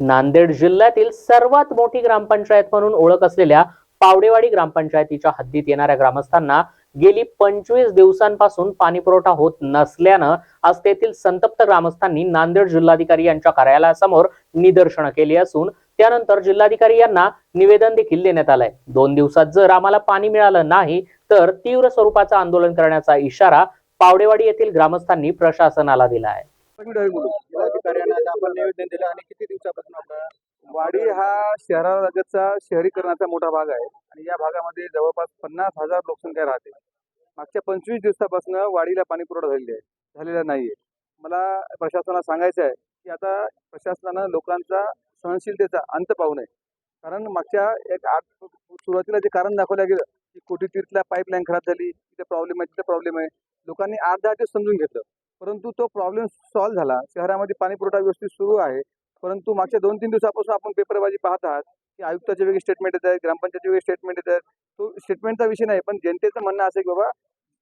नांदेड जिल्ह्यातील सर्वात मोठी ग्रामपंचायत म्हणून ओळख असलेल्या पावडेवाडी ग्रामपंचायतीच्या हद्दीत येणाऱ्या ग्रामस्थांना गेली पंचवीस दिवसांपासून पाणीपुरवठा होत नसल्यानं आज तेथील संतप्त ग्रामस्थांनी नांदेड जिल्हाधिकारी यांच्या कार्यालयासमोर निदर्शनं केली असून त्यानंतर जिल्हाधिकारी यांना निवेदन देखील देण्यात आलंय. दोन दिवसात जर आम्हाला पाणी मिळालं नाही तर तीव्र स्वरूपाचं आंदोलन करण्याचा इशारा पावडेवाडी येथील ग्रामस्थांनी प्रशासनाला दिला आहे आपण निवेदन दिलं आणि किती दिवसापासून आपला वाडी हा शहरालगतचा शहरीकरणाचा मोठा भाग आहे आणि या भागामध्ये जवळपास पन्नास हजार लोकसंख्या राहते. मागच्या पंचवीस दिवसापासून वाडीला पाणी पुरवठा झालेला आहे झालेला नाहीये. मला प्रशासनाला सांगायचं आहे की आता प्रशासनानं लोकांचा सहनशीलतेचा अंत पाहू नये. कारण मागच्या एक आठ सुरुवातीला जे कारण दाखवलं गेलं की कोटी तीर्थला पाईपलाईन खराब झाली तिथे प्रॉब्लेम आहे तिथे प्रॉब्लेम आहे. लोकांनी आठ दहा दिवस समजून घेतलं. परंतु तो प्रॉब्लेम सॉल्व्ह झाला. शहरामध्ये पाणी पुरवठा व्यवस्थित सुरू आहे. परंतु मागच्या दोन तीन दिवसापासून आपण पेपरबाजी पाहत आहात की आयुक्ताचे वेगळे स्टेटमेंट येत आहेत ग्रामपंचायतचे वेगळे स्टेटमेंट येत आहेत. तो स्टेटमेंटचा विषय नाही पण जनतेचं म्हणणं असं आहे की बाबा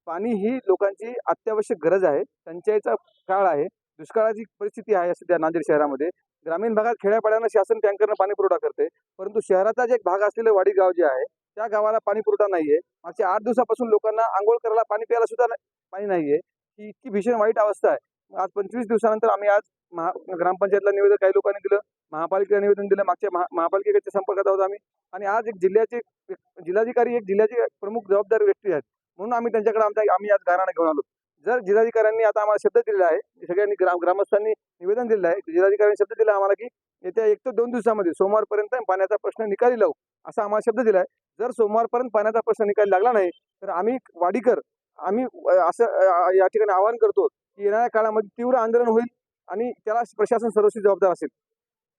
पाणी ही लोकांची अत्यावश्यक गरज आहे. टंचाईचा काळ आहे. दुष्काळाची परिस्थिती आहे सध्या नांदेड शहरामध्ये. ग्रामीण भागात खेड्यापाड्यांना शासन टँकरनं पाणी पुरवठा करते परंतु शहराचा जे एक भाग असलेलं वाडी गाव जे आहे त्या गावाला पाणी पुरवठा नाहीये. मागच्या आठ दिवसापासून लोकांना आंघोळ करायला पाणी प्यायला सुद्धा नाही- पाणी नाहीये. की इतकी भीषण वाईट अवस्था आहे. आज पंचवीस दिवसानंतर आम्ही आज महा ग्रामपंचायतला निवेदन काही लोकांनी दिलं महापालिकेला निवेदन दिलं मागच्या महा महापालिकेच्या संपर्कात आहोत आम्ही. आणि आज एक जिल्ह्याचे जिल्हाधिकारी एक जिल्ह्याचे प्रमुख जबाबदार व्यक्ती आहेत. म्हणून आम्ही त्यांच्याकडे आमचा आम्ही आज गाराणा घेऊन आलो. जर जिल्हाधिकाऱ्यांनी आता आम्हाला शब्द दिलेला आहे सगळ्यांनी ग्राम ग्रामस्थांनी निवेदन दिलेलं आहे जिल्हाधिकाऱ्यांनी शब्द दिला आम्हाला की येत्या एक ते दोन दिवसामध्ये सोमवारपर्यंत पाण्याचा प्रश्न निकाली लावू असा आम्हाला शब्द दिला आहे. जर सोमवारपर्यंत पाण्याचा प्रश्न निकाली लागला नाही तर आम्ही वाडीकर आम्ही असं या ठिकाणी आवाहन करतो की येणाऱ्या काळामध्ये तीव्र आंदोलन होईल आणि त्याला प्रशासन सर्वस्वी जबाबदार असेल.